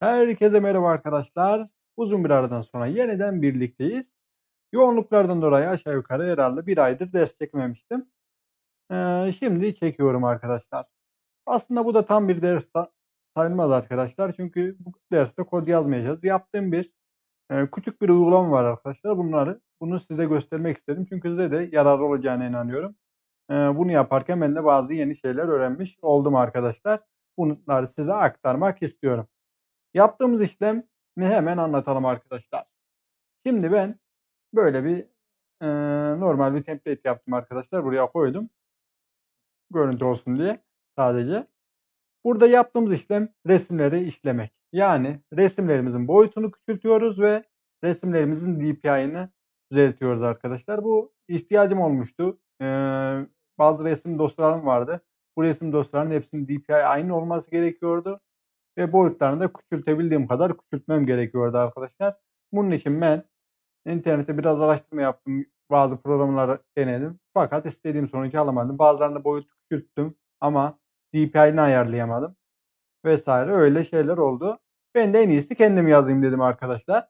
Herkese merhaba arkadaşlar. Uzun bir aradan sonra yeniden birlikteyiz. Yoğunluklardan dolayı aşağı yukarı herhalde bir aydır ders çekmemiştim. Ee, şimdi çekiyorum arkadaşlar. Aslında bu da tam bir ders sayılmaz arkadaşlar. Çünkü bu derste kod yazmayacağız. Yaptığım bir e, küçük bir uygulama var arkadaşlar. Bunları bunu size göstermek istedim. Çünkü size de yararlı olacağına inanıyorum. Ee, bunu yaparken ben de bazı yeni şeyler öğrenmiş oldum arkadaşlar. Bunları size aktarmak istiyorum. Yaptığımız işlemi hemen anlatalım arkadaşlar. Şimdi ben böyle bir e, normal bir template yaptım arkadaşlar. Buraya koydum. Görüntü olsun diye sadece. Burada yaptığımız işlem resimleri işlemek. Yani resimlerimizin boyutunu küçültüyoruz ve resimlerimizin DPI'ını düzeltiyoruz arkadaşlar. Bu ihtiyacım olmuştu. Ee, bazı resim dosyalarım vardı. Bu resim dosyalarının hepsinin DPI aynı olması gerekiyordu ve boyutlarını da küçültebildiğim kadar küçültmem gerekiyordu arkadaşlar. Bunun için ben internette biraz araştırma yaptım. Bazı programları denedim. Fakat istediğim sonucu alamadım. Bazılarında boyut küçülttüm ama DPI'ni ayarlayamadım. Vesaire öyle şeyler oldu. Ben de en iyisi kendim yazayım dedim arkadaşlar.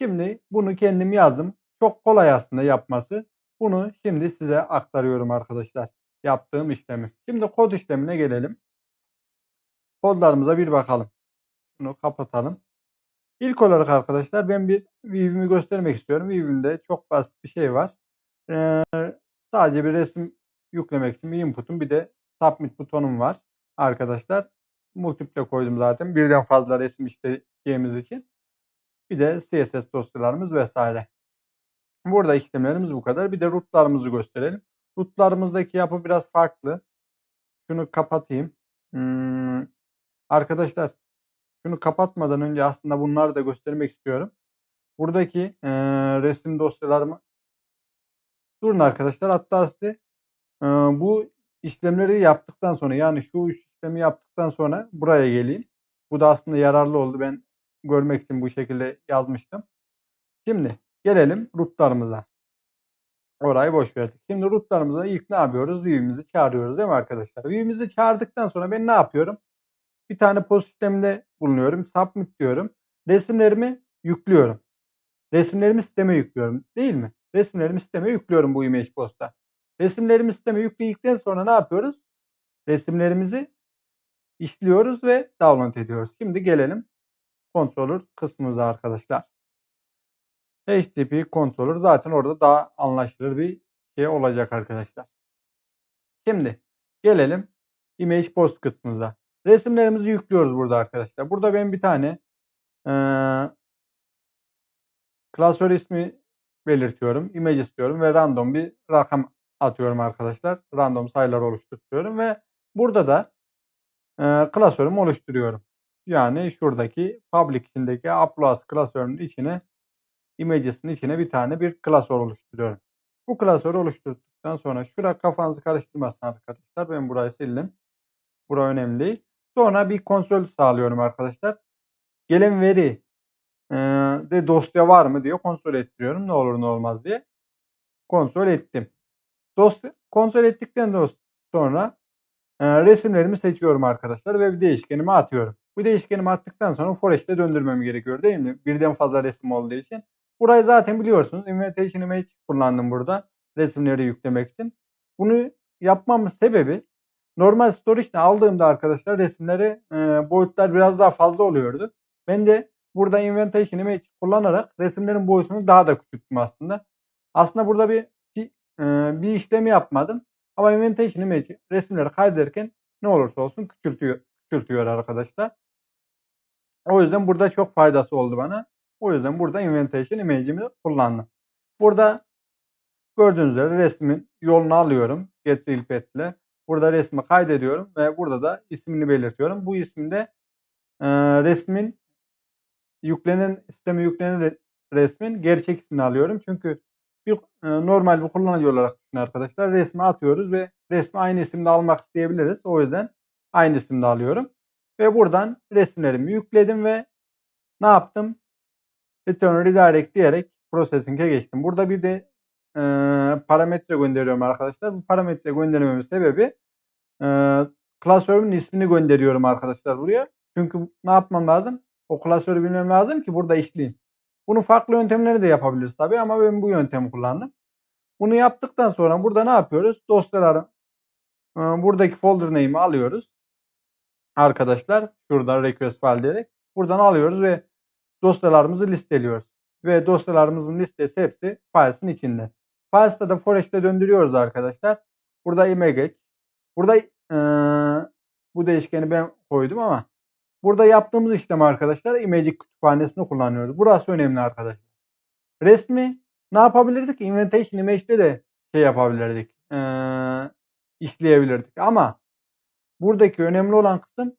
Şimdi bunu kendim yazdım. Çok kolay aslında yapması. Bunu şimdi size aktarıyorum arkadaşlar. Yaptığım işlemi. Şimdi kod işlemine gelelim. Kodlarımıza bir bakalım. Bunu kapatalım. İlk olarak arkadaşlar ben bir view'imi göstermek istiyorum. View'imde çok basit bir şey var. Ee, sadece bir resim yüklemek için bir input'um bir de submit butonum var arkadaşlar. Multiple koydum zaten. Birden fazla resim isteyeceğimiz için. Bir de CSS dosyalarımız vesaire. Burada işlemlerimiz bu kadar. Bir de rootlarımızı gösterelim. Rootlarımızdaki yapı biraz farklı. Şunu kapatayım. Hmm, arkadaşlar şunu kapatmadan önce aslında bunları da göstermek istiyorum. Buradaki e, resim dosyalarımı durun arkadaşlar. Hatta size e, bu işlemleri yaptıktan sonra yani şu işlemi yaptıktan sonra buraya geleyim. Bu da aslında yararlı oldu. Ben görmek için bu şekilde yazmıştım. Şimdi gelelim rootlarımıza. Orayı boş verdik. Şimdi rootlarımıza ilk ne yapıyoruz? View'imizi çağırıyoruz değil mi arkadaşlar? View'imizi çağırdıktan sonra ben ne yapıyorum? Bir tane post sisteminde bulunuyorum. Submit diyorum. Resimlerimi yüklüyorum. Resimlerimi sisteme yüklüyorum. Değil mi? Resimlerimi sisteme yüklüyorum bu image posta. Resimlerimi sisteme yükledikten sonra ne yapıyoruz? Resimlerimizi işliyoruz ve download ediyoruz. Şimdi gelelim controller kısmımıza arkadaşlar. HTTP controller zaten orada daha anlaşılır bir şey olacak arkadaşlar. Şimdi gelelim image post kısmımıza. Resimlerimizi yüklüyoruz burada arkadaşlar. Burada ben bir tane e, klasör ismi belirtiyorum. Image istiyorum ve random bir rakam atıyorum arkadaşlar. Random sayılar oluşturuyorum ve burada da e, klasörümü oluşturuyorum. Yani şuradaki public içindeki upload klasörünün içine images'in içine bir tane bir klasör oluşturuyorum. Bu klasörü oluşturduktan sonra şurada kafanızı karıştırmasın arkadaşlar. Ben burayı sildim. Bura önemli değil. Sonra bir konsol sağlıyorum arkadaşlar. Gelen veri e, de dosya var mı diyor kontrol ettiriyorum. Ne olur ne olmaz diye. Kontrol ettim. Dosya kontrol ettikten sonra e, resimlerimi seçiyorum arkadaşlar ve bir değişkenime atıyorum. Bu değişkenimi attıktan sonra forex'te döndürmem gerekiyor değil mi? Birden fazla resim olduğu için. Burayı zaten biliyorsunuz. Invitation image kullandım burada. Resimleri yüklemek için. Bunu yapmamın sebebi normal storage'den aldığımda arkadaşlar resimleri e, boyutlar biraz daha fazla oluyordu. Ben de burada invitation image kullanarak resimlerin boyutunu daha da küçülttüm aslında. Aslında burada bir bir, e, bir işlemi yapmadım. Ama invitation image resimleri kaydederken ne olursa olsun küçültüyor, küçültüyor arkadaşlar. O yüzden burada çok faydası oldu bana. O yüzden burada invitation image'imi kullandım. Burada gördüğünüz üzere resmin yolunu alıyorum. Get Real. Burada resmi kaydediyorum ve burada da ismini belirtiyorum. Bu isimde e, resmin yüklenen sisteme yüklenen resmin gerçek ismini alıyorum. Çünkü bir e, normal bir kullanıcı olarak arkadaşlar. Resmi atıyoruz ve resmi aynı isimde almak isteyebiliriz. O yüzden aynı isimde alıyorum. Ve buradan resimlerimi yükledim ve ne yaptım? Return redirect diyerek processing'e geçtim. Burada bir de e, parametre gönderiyorum arkadaşlar. Bu parametre göndermemin sebebi e, klasörümün ismini gönderiyorum arkadaşlar buraya. Çünkü ne yapmam lazım? O klasörü bilmem lazım ki burada işleyeyim. Bunu farklı yöntemleri de yapabiliriz tabii ama ben bu yöntemi kullandım. Bunu yaptıktan sonra burada ne yapıyoruz? Dosyaları e, buradaki folder name'i alıyoruz. Arkadaşlar şurada request file diyerek buradan alıyoruz ve dosyalarımızı listeliyoruz. Ve dosyalarımızın listesi hepsi files'in içinde. Files'ta da forex'te döndürüyoruz arkadaşlar. Burada image. Burada e, bu değişkeni ben koydum ama burada yaptığımız işlem arkadaşlar image kütüphanesini kullanıyoruz. Burası önemli arkadaşlar. Resmi ne yapabilirdik? Inventation image'de de şey yapabilirdik. E, işleyebilirdik. Ama buradaki önemli olan kısım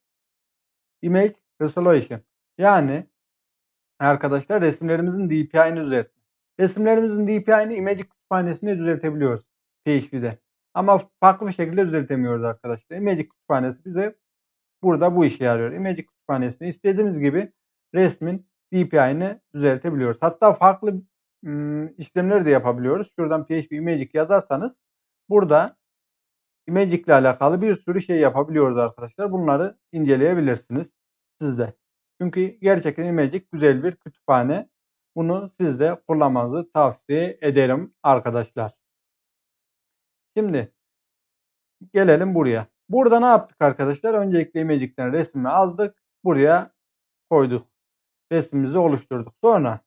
image resolution. Yani arkadaşlar resimlerimizin DPI'ni düzeltme. Resimlerimizin DPI'ni image kütüphanesinde düzeltebiliyoruz. PHP'de. Ama farklı bir şekilde düzeltemiyoruz arkadaşlar. Image kütüphanesi bize burada bu işe yarıyor. Image kütüphanesini istediğimiz gibi resmin DPI'ni düzeltebiliyoruz. Hatta farklı ım, işlemleri de yapabiliyoruz. Şuradan PHP Imagic yazarsanız burada Imagic ile alakalı bir sürü şey yapabiliyoruz arkadaşlar. Bunları inceleyebilirsiniz siz de. Çünkü gerçekten Imagic güzel bir kütüphane. Bunu siz de kullanmanızı tavsiye ederim arkadaşlar. Şimdi gelelim buraya. Burada ne yaptık arkadaşlar? Öncelikle Imagic'ten resmini aldık. Buraya koyduk. Resmimizi oluşturduk. Sonra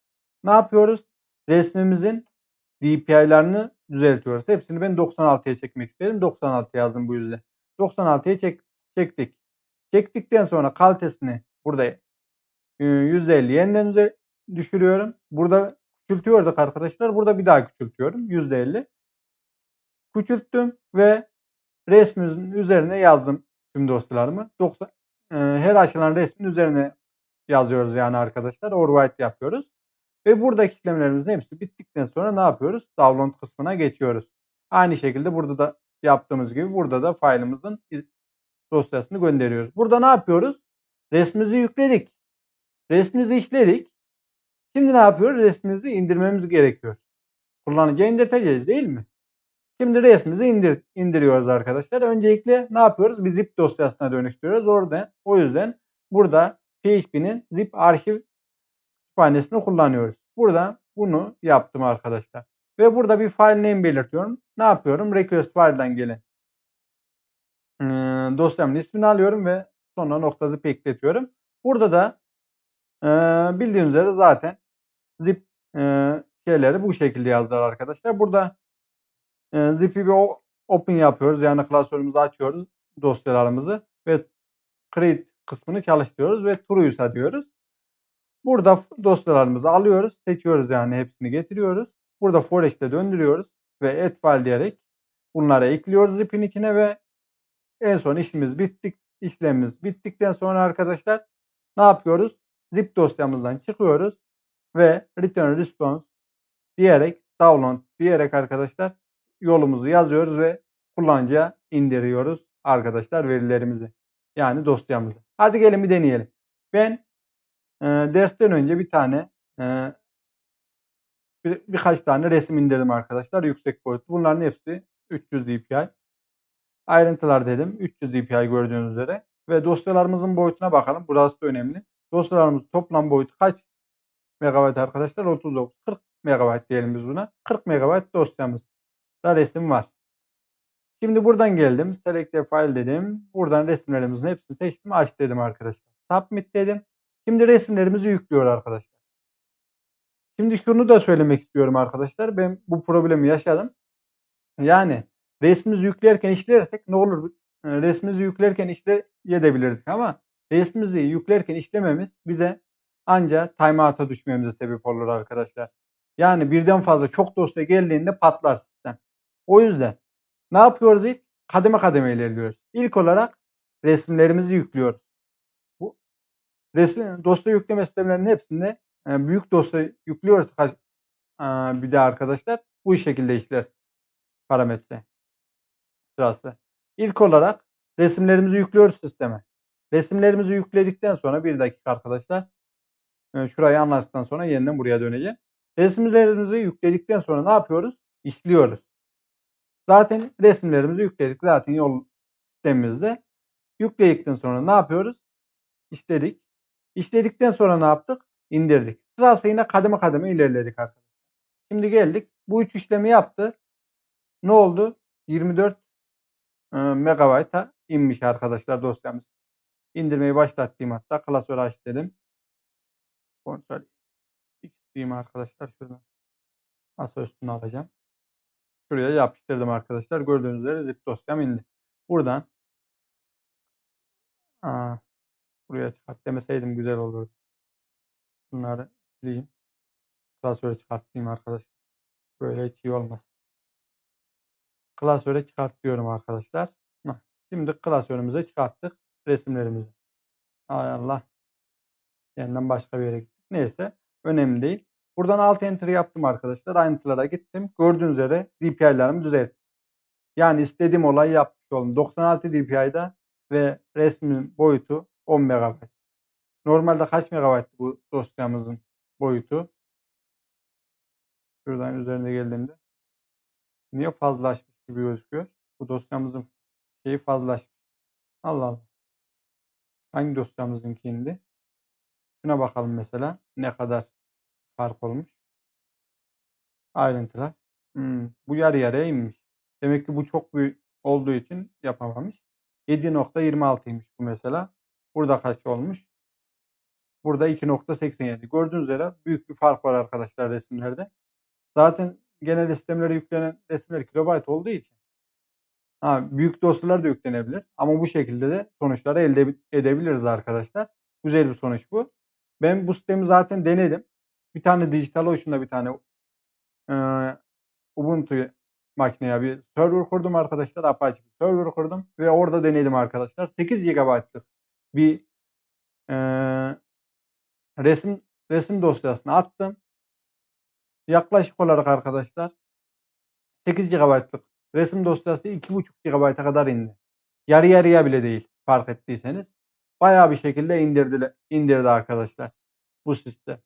ne yapıyoruz? Resmimizin DPI'lerini düzeltiyoruz. Hepsini ben 96'ya çekmek istedim. 96 yazdım bu yüzden. 96'ya çek, çektik. Çektikten sonra kalitesini burada %50 yeniden düşürüyorum. Burada küçültüyorduk arkadaşlar. Burada bir daha küçültüyorum. %50. Küçülttüm ve resmin üzerine yazdım tüm dosyalarımı. 90, e, her açılan resmin üzerine yazıyoruz yani arkadaşlar. Overwrite yapıyoruz. Ve buradaki işlemlerimizin hepsi bittikten sonra ne yapıyoruz? Download kısmına geçiyoruz. Aynı şekilde burada da yaptığımız gibi burada da failımızın dosyasını gönderiyoruz. Burada ne yapıyoruz? Resmimizi yükledik. Resmimizi işledik. Şimdi ne yapıyoruz? Resmimizi indirmemiz gerekiyor. Kullanıcıya indirteceğiz değil mi? Şimdi resmimizi indir, indiriyoruz arkadaşlar. Öncelikle ne yapıyoruz? Bir zip dosyasına dönüştürüyoruz. Orada o yüzden burada PHP'nin zip arşiv kütüphanesini kullanıyoruz. Burada bunu yaptım arkadaşlar. Ve burada bir file name belirtiyorum. Ne yapıyorum? Request file'dan gelen e, dosyamın ismini alıyorum ve sonra nokta zip. Burada da e, bildiğiniz üzere zaten zip e, şeyleri bu şekilde yazdılar arkadaşlar. Burada e, zip'i bir open yapıyoruz. Yani klasörümüzü açıyoruz dosyalarımızı ve create kısmını çalıştırıyoruz ve true'ysa diyoruz. Burada dosyalarımızı alıyoruz. Seçiyoruz yani hepsini getiriyoruz. Burada forex'te döndürüyoruz ve add file diyerek bunları ekliyoruz zip'in içine ve en son işimiz bittik. işlemimiz bittikten sonra arkadaşlar ne yapıyoruz? Zip dosyamızdan çıkıyoruz ve return response diyerek download diyerek arkadaşlar yolumuzu yazıyoruz ve kullanıcıya indiriyoruz arkadaşlar verilerimizi. Yani dosyamızı. Hadi gelin bir deneyelim. Ben e, dersten önce bir tane e, bir, birkaç tane resim indirdim arkadaşlar. Yüksek boyutlu. Bunların hepsi 300 dpi. Ayrıntılar dedim. 300 dpi gördüğünüz üzere. Ve dosyalarımızın boyutuna bakalım. Burası da önemli. Dosyalarımız toplam boyutu kaç megabayt arkadaşlar? 39. 40 megabayt diyelim biz buna. 40 megabayt dosyamız da resim var. Şimdi buradan geldim. Select file dedim. Buradan resimlerimizin hepsini seçtim. Aç dedim arkadaşlar. Submit dedim. Şimdi resimlerimizi yüklüyor arkadaşlar. Şimdi şunu da söylemek istiyorum arkadaşlar. Ben bu problemi yaşadım. Yani resmimizi yüklerken işlersek ne olur? Ee, resmimizi yüklerken işleyebilirdik ama resmimizi yüklerken işlememiz bize ancak timeout'a düşmemize sebep olur arkadaşlar. Yani birden fazla çok dosya geldiğinde patlar sistem. O yüzden ne yapıyoruz ilk? Kademe kademe ilerliyoruz. İlk olarak resimlerimizi yüklüyoruz. Bu resim, dosya yükleme sistemlerinin hepsinde yani büyük dosya yüklüyoruz bir de arkadaşlar. Bu şekilde işler parametre sırası. İlk olarak resimlerimizi yüklüyoruz sisteme. Resimlerimizi yükledikten sonra bir dakika arkadaşlar. Şurayı anlattıktan sonra yeniden buraya döneceğim. Resimlerimizi yükledikten sonra ne yapıyoruz? İşliyoruz. Zaten resimlerimizi yükledik. Zaten yol sistemimizde. Yükledikten sonra ne yapıyoruz? İstedik. İstedikten sonra ne yaptık? İndirdik. Sırasıyla kademe kademe ilerledik arkadaşlar. Şimdi geldik. Bu üç işlemi yaptı. Ne oldu? 24 e, megabayta inmiş arkadaşlar dosyamız. İndirmeyi başlattım hatta. Klasörü aç dedim. Kontrol X diyeyim arkadaşlar. Şuradan masa üstüne alacağım. Şuraya yapıştırdım arkadaşlar. Gördüğünüz üzere zip dosyam indi. Buradan aa, buraya çıkart demeseydim güzel olurdu. Bunları sileyim. Klasörü çıkartayım arkadaşlar. Böyle hiç iyi olmaz. Klasöre çıkart diyorum arkadaşlar. Şimdi klasörümüze çıkarttık resimlerimizi. Ay Allah. Yeniden başka bir yere gittik. Neyse. Önemli değil. Buradan alt enter yaptım arkadaşlar. Ayrıntılara gittim. Gördüğünüz üzere DPI'larımı düzelttim. Yani istediğim olayı yapmış oldum. 96 DPI'da ve resmin boyutu 10 MB. Normalde kaç MB bu dosyamızın boyutu? Şuradan üzerinde geldiğimde. Niye fazlalaşmış gibi gözüküyor? Bu dosyamızın şeyi fazlalaşmış. Allah Allah. Hangi dosyamızınki indi? Şuna bakalım mesela. Ne kadar fark olmuş. Ayrıntılar. Hmm, bu yarı yarıya inmiş. Demek ki bu çok büyük olduğu için yapamamış. 7.26'ymış bu mesela. Burada kaç olmuş? Burada 2.87. Gördüğünüz üzere büyük bir fark var arkadaşlar resimlerde. Zaten genel sistemlere yüklenen resimler kilobayt olduğu için ha, büyük dosyalar da yüklenebilir. Ama bu şekilde de sonuçları elde edebiliriz arkadaşlar. Güzel bir sonuç bu. Ben bu sistemi zaten denedim. Bir tane dijital oyunda bir tane e, Ubuntu makineye bir server kurdum arkadaşlar. Apache bir server kurdum ve orada denedim arkadaşlar. 8 GB'lık bir e, resim resim dosyasına attım. Yaklaşık olarak arkadaşlar 8 GB'lık resim dosyası 2.5 GB'a kadar indi. Yarı yarıya bile değil fark ettiyseniz. Bayağı bir şekilde indirdi, indirdi arkadaşlar bu sistem.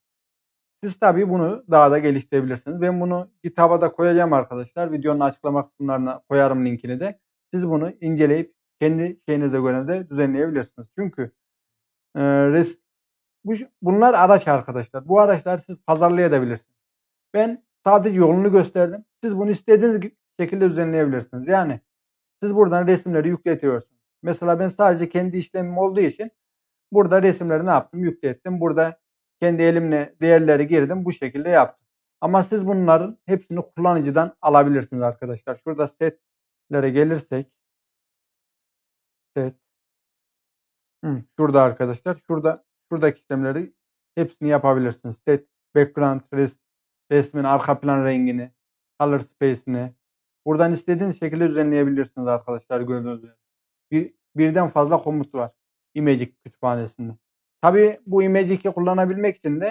Siz tabii bunu daha da geliştirebilirsiniz. Ben bunu kitaba da koyacağım arkadaşlar. Videonun açıklama kısımlarına koyarım linkini de. Siz bunu inceleyip kendi şeyinize göre de düzenleyebilirsiniz. Çünkü e, res, bu, bunlar araç arkadaşlar. Bu araçlar siz pazarlayabilirsiniz. Ben sadece yolunu gösterdim. Siz bunu istediğiniz şekilde düzenleyebilirsiniz. Yani siz buradan resimleri yükletiyorsunuz. Mesela ben sadece kendi işlemim olduğu için burada resimleri ne yaptım? Yüklettim. Burada kendi elimle değerleri girdim. Bu şekilde yaptım. Ama siz bunların hepsini kullanıcıdan alabilirsiniz arkadaşlar. Şurada setlere gelirsek set Hı, şurada arkadaşlar. Şurada şuradaki işlemleri hepsini yapabilirsiniz. Set background res, resmin arka plan rengini, color space'ini buradan istediğiniz şekilde düzenleyebilirsiniz arkadaşlar gördüğünüz gibi. Bir, birden fazla komut var Imagic kütüphanesinde. Tabi bu Imagic'i kullanabilmek için de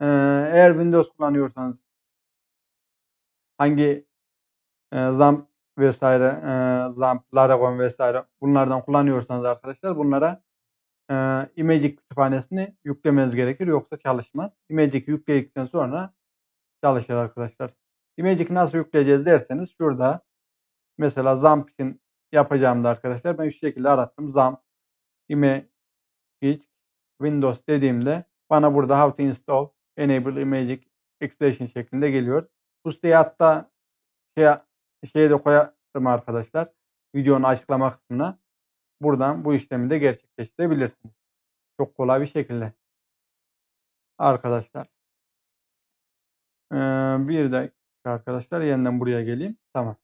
e, eğer Windows kullanıyorsanız hangi e, ZAMP vesaire, e, ZAMP, Laragon vesaire bunlardan kullanıyorsanız arkadaşlar bunlara e, Imagic kütüphanesini yüklemeniz gerekir. Yoksa çalışmaz. Imagic'i yükledikten sonra çalışır arkadaşlar. Imagic nasıl yükleyeceğiz derseniz şurada mesela ZAMP için yapacağım da arkadaşlar ben şu şekilde arattım. ZAMP, Imagic, Windows dediğimde bana burada How to install Enable Imagic Extension şeklinde geliyor. Bu siteyi hatta şey, şeye de koyarım arkadaşlar. Videonun açıklama kısmına. Buradan bu işlemi de gerçekleştirebilirsiniz. Çok kolay bir şekilde. Arkadaşlar. Ee, bir de arkadaşlar yeniden buraya geleyim. Tamam.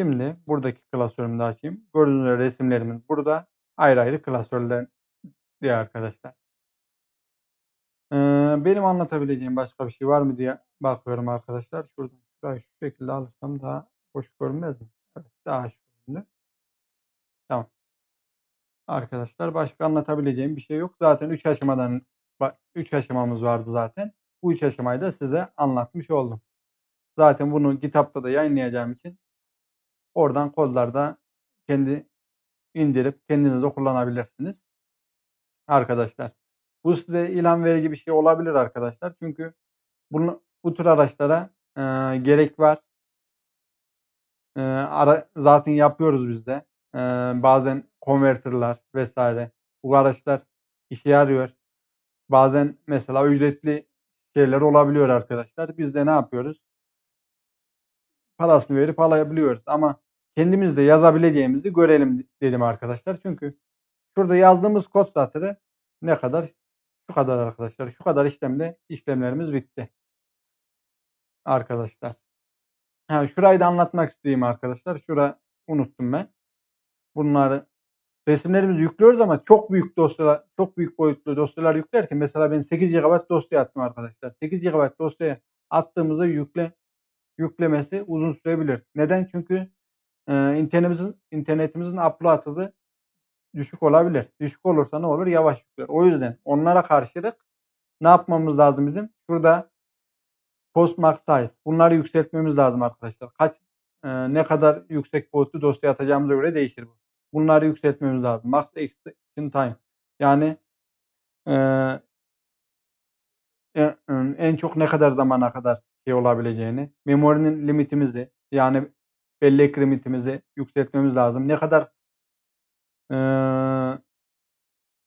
Şimdi buradaki klasörümü de açayım. Gördüğünüz resimlerimiz burada. Ayrı ayrı klasörler diye arkadaşlar. Ee, benim anlatabileceğim başka bir şey var mı diye bakıyorum arkadaşlar. Şuradan şurayı şu şekilde alırsam daha hoş görünmez mi? Evet daha hoş göründü. Tamam. Arkadaşlar başka anlatabileceğim bir şey yok. Zaten 3 aşamadan 3 aşamamız vardı zaten. Bu 3 aşamayı da size anlatmış oldum. Zaten bunu kitapta da yayınlayacağım için oradan kodlarda kendi indirip kendiniz de kullanabilirsiniz. Arkadaşlar. Bu size ilan verici bir şey olabilir arkadaşlar. Çünkü bunu, bu tür araçlara e, gerek var. E, ara, zaten yapıyoruz biz de. E, bazen konverterler vesaire. Bu araçlar işe yarıyor. Bazen mesela ücretli şeyler olabiliyor arkadaşlar. Biz de ne yapıyoruz? Parasını verip alabiliyoruz ama kendimiz de yazabileceğimizi görelim dedim arkadaşlar. Çünkü şurada yazdığımız kod satırı ne kadar? Şu kadar arkadaşlar. Şu kadar işlemde işlemlerimiz bitti. Arkadaşlar. Ha, şurayı da anlatmak isteyeyim arkadaşlar. Şura unuttum ben. Bunları resimlerimizi yüklüyoruz ama çok büyük dosyalar, çok büyük boyutlu dosyalar yüklerken mesela ben 8 GB dosya attım arkadaşlar. 8 GB dosyaya attığımızda yükle yüklemesi uzun sürebilir. Neden? Çünkü e, internetimizin internetimizin upload hızı düşük olabilir. Düşük olursa ne olur? Yavaş yükler. O yüzden onlara karşılık ne yapmamız lazım bizim? Şurada post max size. Bunları yükseltmemiz lazım arkadaşlar. Kaç e, ne kadar yüksek boyutlu dosya atacağımıza göre değişir bu. Bunları yükseltmemiz lazım. Max extension time. Yani e, e, en çok ne kadar zamana kadar şey olabileceğini, memorinin limitimizi yani bellek limitimizi yükseltmemiz lazım. Ne kadar e,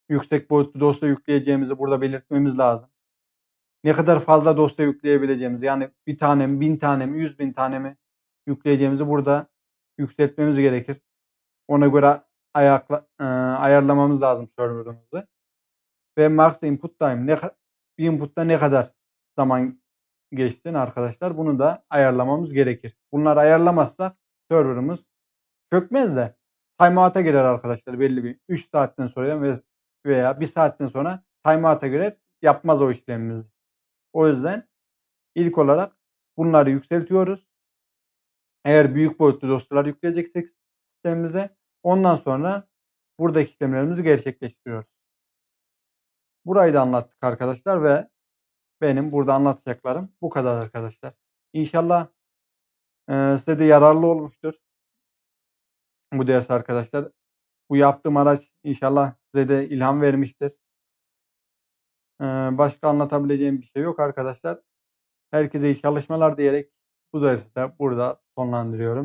yüksek boyutlu dosya yükleyeceğimizi burada belirtmemiz lazım. Ne kadar fazla dosya yükleyebileceğimizi yani bir tane mi, bin tane mi, yüz bin tane mi yükleyeceğimizi burada yükseltmemiz gerekir. Ona göre ayakla, e, ayarlamamız lazım serverımızı. Ve max input time ne bir inputta ne kadar zaman geçsin arkadaşlar bunu da ayarlamamız gerekir. Bunları ayarlamazsak serverımız çökmez de timeout'a girer arkadaşlar belli bir 3 saatten sonra veya 1 saatten sonra timeout'a girer yapmaz o işlemimizi. O yüzden ilk olarak bunları yükseltiyoruz. Eğer büyük boyutlu dosyalar yükleyeceksek sistemimize ondan sonra buradaki işlemlerimizi gerçekleştiriyoruz. Burayı da anlattık arkadaşlar ve benim burada anlatacaklarım bu kadar arkadaşlar. İnşallah e, size de yararlı olmuştur. Bu ders arkadaşlar. Bu yaptığım araç inşallah size de ilham vermiştir. E, başka anlatabileceğim bir şey yok arkadaşlar. Herkese iyi çalışmalar diyerek bu dersi de burada sonlandırıyorum.